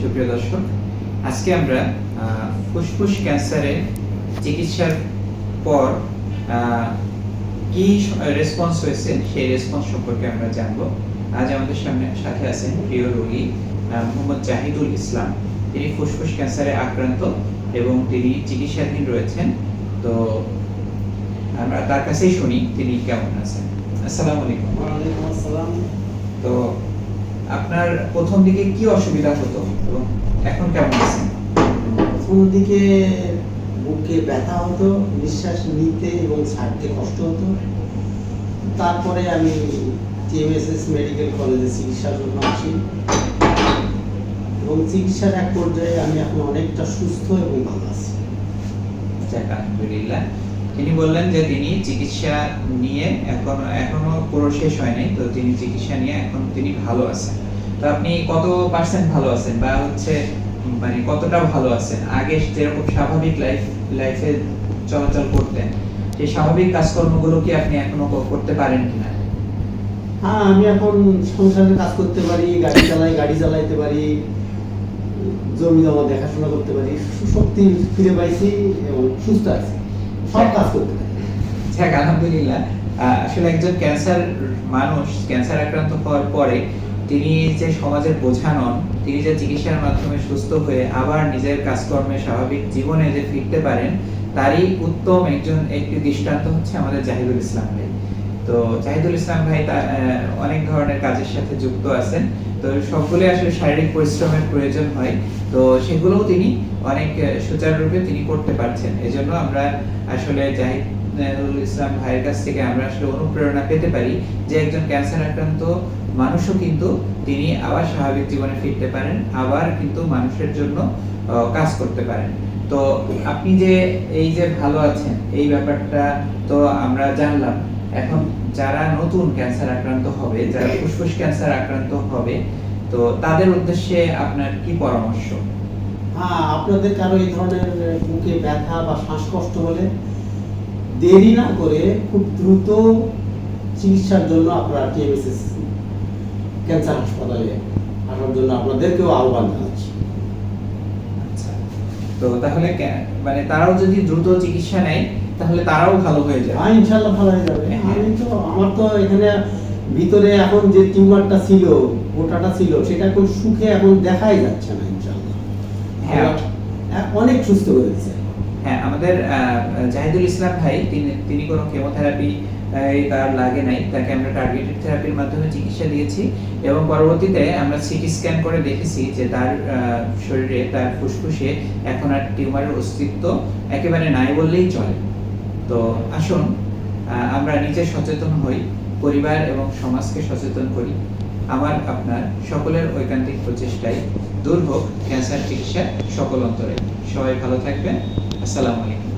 সুপ্রিয় দর্শক আজকে আমরা ফুসফুস ক্যান্সারের চিকিৎসার পর কি রেসপন্স হয়েছে সেই রেসপন্স সম্পর্কে আমরা জানব। আজ আমাদের সামনে সাথে আছেন প্রিয় রোগী মোহাম্মদ জাহিদুল ইসলাম। তিনি ফুসফুস ক্যান্সারে আক্রান্ত এবং তিনি চিকিৎসাধীন রয়েছেন। তো আমরা তার কাছেই শুনি তিনি কেমন আছেন। আসসালামু আলাইকুম। ওয়ালাইকুম আসসালাম। তো আপনার প্রথম দিকে কি অসুবিধা হতো এবং এখন কেমন আছেন? প্রথম দিকে বুকে ব্যথা হতো নিঃশ্বাস নিতে এবং ছাড়তে কষ্ট হতো। তারপরে আমি টিএমএসএস মেডিকেল কলেজে চিকিৎসার জন্য আসি। এবং চিকিৎসার এক পর্যায়ে আমি এখন অনেকটা সুস্থ এবং ভালো আছি। যাক আলহামদুলিল্লাহ। তিনি বললেন যে তিনি চিকিৎসা নিয়ে এখন এখনও পুরো শেষ হয় নাই তো তিনি চিকিৎসা নিয়ে এখন তিনি ভালো আছেন। তো আপনি কত পার্সেন্ট ভালো আছেন বা হচ্ছে মানে কতটা ভালো আছেন? আগে যেরকম স্বাভাবিক লাইফ লাইফে চলাচল করতেন সেই স্বাভাবিক কাজকর্মগুলো কি আপনি এখনও করতে পারেন কিনা? হ্যাঁ আমি এখন সংসারে কাজ করতে পারি, গাড়ি চালাই, গাড়ি চালাইতে পারি, জমি জমা দেখাশোনা করতে পারি শক্তি ফিরে পাইছি এবং সুস্থ আছি। সব কাজ করতে পারি। যাক, আলহামদুলিল্লাহ। আসলে একজন ক্যান্সার মানুষ, ক্যান্সার আক্রান্ত হওয়ার পরে তিনি যে সমাজের বোঝা নন, তিনি যে চিকিৎসার মাধ্যমে সুস্থ হয়ে আবার নিজের কাজকর্মে স্বাভাবিক জীবনে যে ফিরতে পারেন, তারই উত্তম একজন, একটি দৃষ্টান্ত হচ্ছে আমাদের জাহিদুল ইসলাম ভাই। তো জাহিদুল ইসলাম ভাই অনেক ধরনের কাজের সাথে যুক্ত আছেন। তো সবগুলো আসলে শারীরিক পরিশ্রমের প্রয়োজন হয়। তো সেগুলোও তিনি অনেক সুচারুরূপে তিনি করতে পারছেন। এজন্য আমরা আসলে জাহিদুল ইসলাম ভাইয়ের কাছ থেকে আমরা আসলে অনুপ্রেরণা পেতে পারি যে একজন ক্যান্সার আক্রান্ত মানুষও কিন্তু তিনি আবার স্বাভাবিক জীবনে ফিরতে পারেন, আবার কিন্তু মানুষের জন্য কাজ করতে পারেন। তো আপনি যে এই যে ভালো আছেন, এই ব্যাপারটা তো আমরা জানলাম। এখন যারা নতুন ক্যান্সার আক্রান্ত হবে, যারা ফুসফুস ক্যান্সার আক্রান্ত হবে, তো তাদের উদ্দেশ্যে আপনার কি পরামর্শ? হ্যাঁ আপনাদের কারও এই ধরনের বুকে ব্যথা বা শ্বাসকষ্ট হলে দেরি না করে খুব দ্রুত চিকিৎসার জন্য আপনারা টিএমএসএস ক্যান্সার হাসপাতালে আসার জন্য আপনাদেরকেও আহ্বান জানাচ্ছি। আচ্ছা। তো তাহলে মানে তারাও যদি দ্রুত চিকিৎসা নেয় তাহলে তারাও ভালো হয়ে যায় হ্যাঁ ইনশাল্লাহ ভালো হয়ে যাবে। হ্যাঁ। আমি তো আমার তো এখানে ভিতরে এখন যে টিউমারটা ছিল ওটাটা ছিল সেটা এখন সুখে এখন দেখাই যাচ্ছে না ইনশাল্লাহ হ্যাঁ। অনেক সুস্থ করে দিচ্ছে হ্যাঁ আমাদের জাহিদুল ইসলাম ভাই, তিনি তিনি কোনো কেমোথেরাপি তার লাগে নাই। তাকে আমরা টার্গেটেড থেরাপির মাধ্যমে চিকিৎসা দিয়েছি এবং পরবর্তীতে আমরা সিটি স্ক্যান করে দেখেছি যে তার শরীরে, তার ফুসফুসে এখন আর টিউমারের অস্তিত্ব একেবারে নাই বললেই চলে। তো আসুন আমরা নিজে সচেতন হই, পরিবার এবং সমাজকে সচেতন করি। আমার, আপনার সকলের ঐকান্তিক প্রচেষ্টায় দূর হোক, ক্যান্সার চিকিৎসা সকল অন্তরে। সবাই ভালো থাকবেন। আসসালামু আলাইকুম।